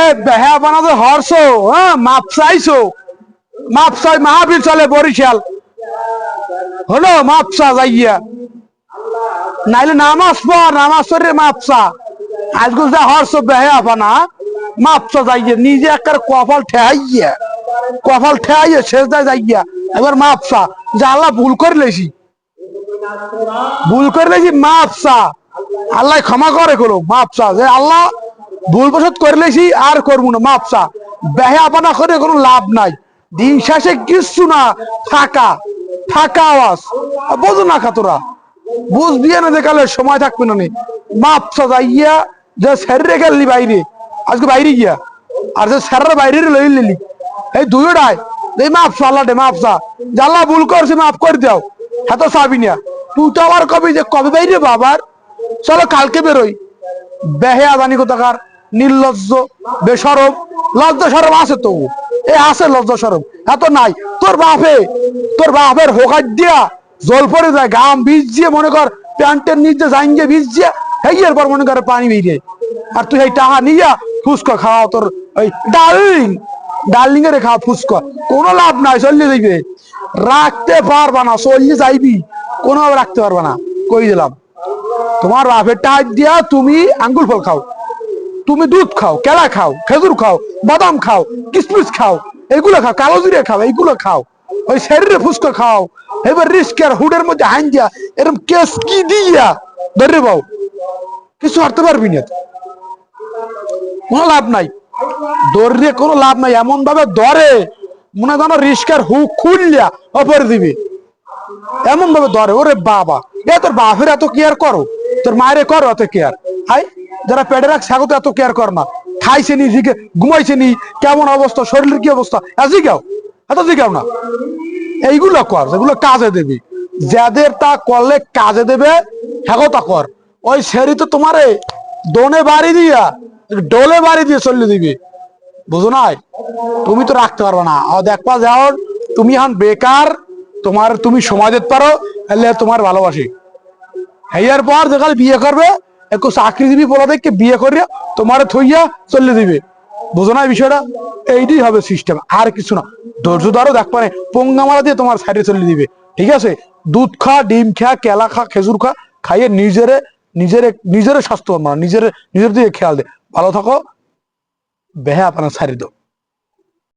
এ বেহা বানাতে হরছো হ্যাঁ মাপ চাইছো? মাপ চাই মাহাবীর চলে বরিশাল হলো মাপসা যাইয়া। নাইলে নামাজ পড় নামাজ পড়ে মাপসা আজকে যা হরছো, বেহা বানা। মাপসা যাইয়া, নিজে একবার কপাল ঠেহাইয়া। কপাল ঠেহাইয়া শেষ দেয় যাইয়া। এবার মাপসা যা আল্লাহ ভুল করে লেছি। ভুল করে লেছি মাপসা আল্লাহ ক্ষমা করে করো মাপসা যে আল্লাহ ভুল বসত করে আর করব না মাপসা বেহে আপনা করে কোনো লাভ নাই। দিন শেষে কিচ্ছু না ফাঁকা ফাঁকা আওয়াজ। বোঝো না খাতোরা বুঝবি না দেখালে সময় থাকবে না নে। মাপসা যাইয়া, যে স্যারে গেলি বাইরে, আজকে বাইরে গিয়া। আর যে স্যারের বাইরে লই লিলি, এই দুইটাই এই মাপসা আল্লাহ দে মাপসা জাল্লা ভুল করছি মাফ করে দাও। হ্যাঁ তো চাবি না। তুই তো আবার কবি যে কবে বাইরে বাবার? চলো কালকে বেরোই। বেহে আদানি কোথাকার? নির্লজ্জ, বেসরম, লজ্জা সরম আছে তো এ আছে লজ্জা সরম। এত নাই। তোর বাপে, তোর বাপের হোকার দিয়া জল পড়ে যায়, গাম বীজ দিয়ে মনে কর, প্যান্টের নিচে জাইঙ্গে বীজ দিয়ে হেগিয়ে পর মনে করে পানি বেরিয়ে আর তুই এই টাহা নিয়া ফুসকো খাওয়া তোর ওই ডার্লিং। ডার্লিং এর খাওয়া ফুসকো কোনো লাভ নাই, চললে যাইবে। রাখতে পারবা না, চললে যাইবি। কোনো রাখতে পারবা না। কই দিলাম। তোমার বাপের টাইট দিয়া তুমি আঙ্গুল ফল খাও। তুমি দুধ খাও, কেলা খাও, খেজুর খাও, বাদাম খাও, কিসমিস খাও, এগুলো খাও, কালো জিরে খাও, এইগুলো খাও। ওই শরীরে ফুসকা খাও। এবার রিস্কের হুডের মধ্যে হাইন দিয়া এরকম কেস কি দিয়া? ধরে বাও কিছু করতে পারবি না কোনো লাভ নাই। দৌড়ে কোনো লাভ নাই এমন ভাবে ধরে, মনে যেন রিস্কের হুক খুললিয়া অপরে দিবে। এমন ভাবে ধরে, ওরে বাবা। এ তোর বাপের এত কেয়ার করো, তোর মায়ের করো এত কেয়ার হাই? যারা পেটে রাখ স্বাগত এত কেয়ার কর না। খাইছে নি, জিগে ঘুমাইছে নি, কেমন অবস্থা, শরীরের কি অবস্থা? জিগাও। এত জিগাও না। এইগুলো কর, যেগুলো কাজে দেবে। যাদের তা করলে কাজে দেবে হ্যাগো কর। ওই সেরি তো তোমারে দনে বাড়ি দিয়া, ডোলে বাড়ি দিয়ে চলে দিবে। বুঝো নাই? তুমি তো রাখতে পারবে না। দেখবা যাও তুমি এখন বেকার, তোমার তুমি সময় দিতে পারো, তাহলে তোমার ভালোবাসি। হেয়ার পর যেখানে বিয়ে করবে একটু চাকরিজীবী বলা দেখে বিয়ে করিয়া তোমার থইয়া চলে দিবে। বুঝো না বিষয়টা? এইটাই হবে সিস্টেম আর কিছু না। ধৈর্য ধরো দেখ পঙ্গা মারা দিয়ে তোমার সাইডে চলে দিবে। ঠিক আছে? দুধ খা, ডিম খা, কেলা খা, খেজুর খা, খাইয়ে নিজেরে, নিজের, নিজেরে স্বাস্থ্য মানে নিজের নিজের দিকে খেয়াল দে। ভালো থাকো। বেহে আপনার সারি দাও।